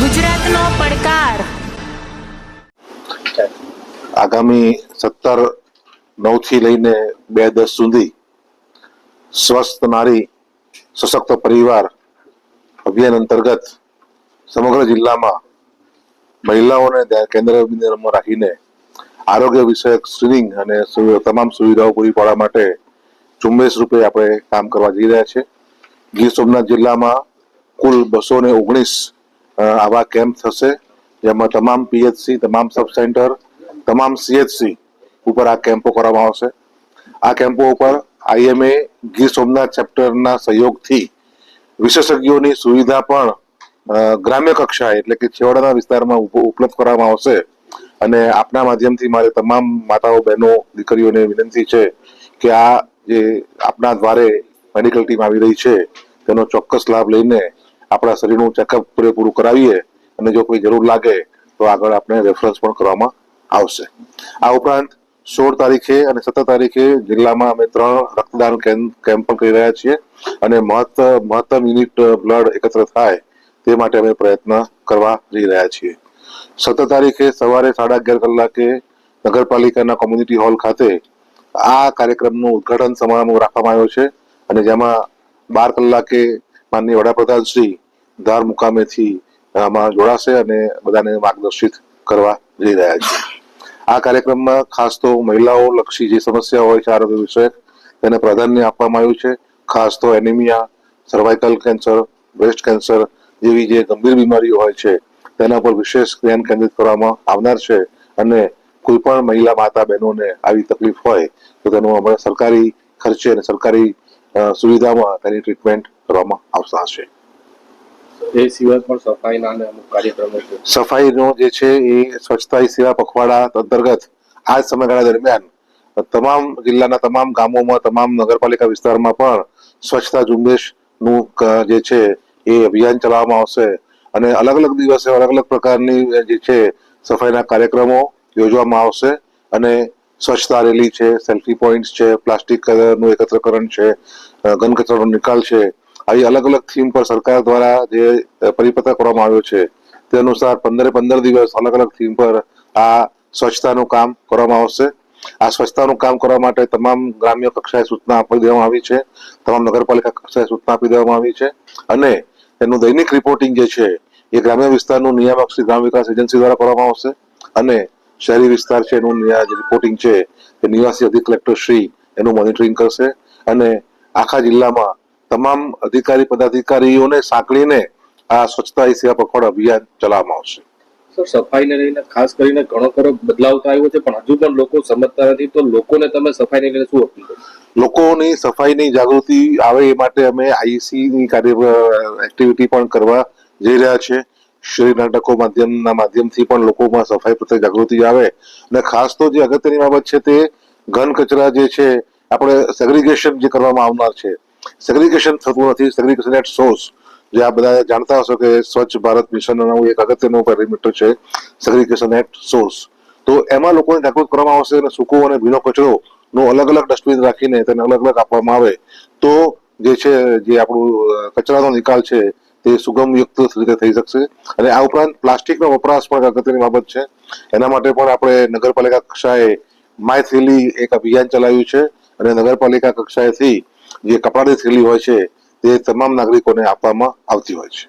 ગુજરાતનો પડકાર. આગામી સત્તર નવથી લઈને બે દસ સુધી સ્વસ્થ નારી, સશક્ત પરિવાર અભિયાન અંતર્ગત સમગ્ર જિલ્લામાં મહિલાઓને કેન્દ્રમાં રાખીને આરોગ્ય વિષયક સ્ક્રીનિંગ અને તમામ સુવિધાઓ પૂરી પાડવા માટે ઝુંબેશ રૂપે આપણે કામ કરવા જઈ રહ્યા છે. ગીર સોમનાથ જિલ્લામાં કુલ બસો ને ઓગણીસ આવા કેમ્પ થશે, જેમાં તમામ પીએચસી, તમામ સબ સેન્ટર, તમામ સીએચસી ઉપર આ કેમ્પો કરવામાં આવશે. આ કેમ્પો ઉપર આઈએમએ ગીર સોમનાથ ચેપ્ટરના સહયોગથી વિશેષજ્ઞોની સુવિધા પણ ગ્રામ્ય કક્ષાએ એટલે કે છેવાડાના વિસ્તારમાં ઉપ- ઉપલબ્ધ કરવામાં આવશે. અને આપના માધ્યમથી મારે તમામ માતાઓ, બહેનો, દીકરીઓને વિનંતી છે કે આ જે આપના દ્વારે મેડિકલ ટીમ આવી રહી છે, તેનો ચોક્કસ લાભ લઈને આપણા શરીરનું ચેકઅપ પૂરેપૂરું કરાવીએ અને જો કોઈ જરૂર લાગે તો આગળ આપણે રેફરન્સ પણ કરવામાં આવશે. આ ઉપરાંત સોળ તારીખે અને સત્તર તારીખે જિલ્લામાં અમે ત્રણ રક્તદાન કેમ્પ પણ કરી રહ્યા છીએ અને મહત્તમ મહત્તમ યુનિટ બ્લડ એકત્ર થાય તે માટે અમે પ્રયત્ન કરવા જઈ રહ્યા છીએ. સત્તર તારીખે સવારે સાડા અગિયાર કલાકે નગરપાલિકાના કોમ્યુનિટી હોલ ખાતે આ કાર્યક્રમનું ઉદ્ઘાટન સમારંભ રાખવામાં આવ્યો છે અને જેમાં બાર કલાકે માનનીય વડાપ્રધાન શ્રી ધાર મુકામેથી આમાં જોડાશે અને બધાને માર્ગદર્શિત કરવા જઈ રહ્યા છે. આ કાર્યક્રમમાં ખાસ તો મહિલાઓ લક્ષી જે સમસ્યા હોય છે, આરોગ્ય વિષયક, તેને પ્રાધાન્ય આપવામાં આવ્યું છે. ખાસ તો anaemia cervical cancer breast cancer જેવી જે ગંભીર બીમારીઓ હોય છે, તેના પર વિશેષ ધ્યાન કેન્દ્રિત કરવામાં આવનાર છે. અને કોઈ પણ મહિલા માતા બહેનોને આવી તકલીફ હોય, તો તેનું અમારે સરકારી ખર્ચે અને સરકારી સુવિધામાં તેની ટ્રીટમેન્ટ કરવામાં આવતા હશે એ સિવાય પણ સફાઈના અને અમુક કાર્યક્રમો છે. સફાઈનો જે છે એ સ્વચ્છતા સેવા પખવાડા અંતર્ગત આ સમયગાળા દરમિયાન તમામ જિલ્લાના તમામ ગામોમાં, તમામ નગરપાલિકા વિસ્તારમાં પણ સ્વચ્છતા ઝુંબેશનું જે છે એ અભિયાન ચલાવવામાં આવશે. અને અલગ અલગ દિવસે અલગ અલગ પ્રકારની જે છે સફાઈના કાર્યક્રમો યોજવામાં આવશે. અને સ્વચ્છતા રેલી છે, સેલ્ફી પોઈન્ટ છે પ્લાસ્ટિકનું એકત્રીકરણ છે ઘન કચરાનો નિકાલ છે આવી અલગ અલગ થીમ પર સરકાર દ્વારા જે પરિપત્ર કરવામાં આવ્યો છે, તે અનુસાર પંદરે પંદર દિવસ અલગ અલગ થીમ પર આ સ્વચ્છતાનું કામ કરવામાં આવશે. આ સ્વચ્છતાનું કામ કરવા માટે તમામ ગ્રામ્ય કક્ષાએ સૂચના આપી દેવામાં આવી છે, તમામ નગરપાલિકા કક્ષાએ સૂચના આપી દેવામાં આવી છે અને એનું દૈનિક રિપોર્ટિંગ જે છે, એ ગ્રામ્ય વિસ્તારનું નિયામક શ્રી ગ્રામ વિકાસ એજન્સી દ્વારા કરવામાં આવશે અને શહેરી વિસ્તાર છે એનું રિપોર્ટિંગ છે, એ નિવાસી અધિક કલેક્ટર શ્રી એનું મોનિટરિંગ કરશે અને આખા જિલ્લામાં તમામ અધિકારી પદાધિકારીઓને સાંકળીને આ સ્વચ્છતા હી સેવા પખવાડ અભિયાન ચલાવવામાં આવશે. સર સફાઈને લઈને ખાસ કરીને ઘણો ખરો બદલાવ તો આવ્યો છે પણ હજુ પણ લોકો સમજતા નથી તો લોકોને તમે સફાઈને લઈને શું અપીલ કરો? લોકોની સફાઈની જાગૃતિ આવે એ માટે અમે આઈસીની કાર્ય એક્ટિવિટી પણ કરવા જઈ રહ્યા છે. શ્રી નાટકો માધ્યમના માધ્યમથી પણ લોકોમાં સફાઈ પ્રત્યે જાગૃતિ આવે. અને ખાસ તો જે અગત્યની બાબત છે તે ઘન કચરા જે છે આપણે સેગ્રિગેશન જે કરવામાં આવનાર છે સેગ્રીગેશન થતું નથી, સેગ્રિગેશન એટ સોર્સ. જે આ બધા જાણતા હશો કે સ્વચ્છ ભારત મિશનનો એક અગત્યનું પેરીમીટર છે, સેગ્રિગેશન એટ સોર્સ. તો એમાં લોકોને જાગૃત કરવામાં આવશે અને સૂકો અને ભીનો કચરો નો અલગ અલગ ડસ્ટબિન રાખીને તેને અલગ અલગ આપવામાં આવે. તો જે છે, જે આપણું કચરાનો નિકાલ છે, તે સુગમયુક્ત રીતે થઈ શકશે. અને આ ઉપરાંત પ્લાસ્ટિકનો વપરાશ પણ અગત્યની બાબત છે. એના માટે પણ આપણે નગરપાલિકા કક્ષાએ માય થેલી એક અભિયાન ચલાવ્યું છે. અને નગરપાલિકા કક્ષાએથી જે કપડાની થેલી હોય છે તે તમામ નાગરિકોને આપવામાં આવતી હોય છે.